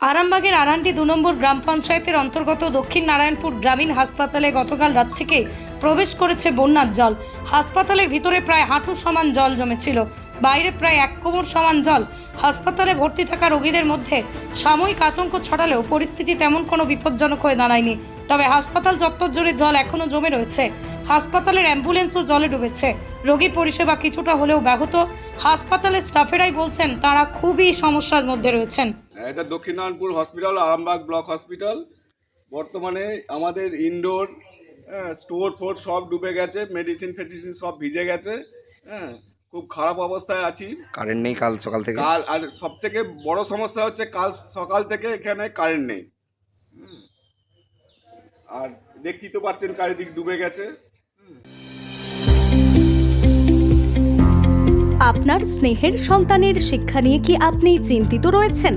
আরামবাগের আরান্ডি দু নম্বর গ্রাম পঞ্চায়েতের অন্তর্গত দক্ষিণ নারায়ণপুর গ্রামীণ হাসপাতালে গতকাল রাত থেকে প্রবেশ করেছে বন্যার জল। হাসপাতালের ভিতরে প্রায় হাঁটু সমান জল জমেছিল। বাইরে প্রায় এক কোমর সমান জল। হাসপাতালে ভর্তি থাকা রোগীদের মধ্যে সাময়িক আতঙ্ক ছড়ালেও পরিস্থিতি তেমন কোনো বিপজ্জনক হয়ে দাঁড়ায়নি। তবে হাসপাতাল চত্বর জুড়ে জল এখনও জমে রয়েছে। হাসপাতালের অ্যাম্বুলেন্সও জলে ডুবেছে। রোগী পরিষেবা কিছুটা হলেও ব্যাহত। হাসপাতালের স্টাফেরাই বলছেন, তারা খুবই সমস্যার মধ্যে রয়েছেন। এটা Dakshinnarayanpur hospital Arambagh block hospital. বর্তমানে আমাদের ইনডোর স্টোর ফোর সব ডুবে গেছে মেডিসিন ফেডিসিন সব ভিজে গেছে হ্যাঁ খুব খারাপ অবস্থায় আছি। কারেন্ট নেই কাল সকাল থেকে? কাল আর সব থেকে বড় সমস্যা হচ্ছে কাল সকাল থেকে এখানে কারেন্ট নেই। আর দেখতেই তো পাচ্ছেন চারিদিক ডুবে গেছে। আপনার স্নেহের সন্তানের শিক্ষা নিয়ে কি আপনি চিন্তিত রয়েছেন?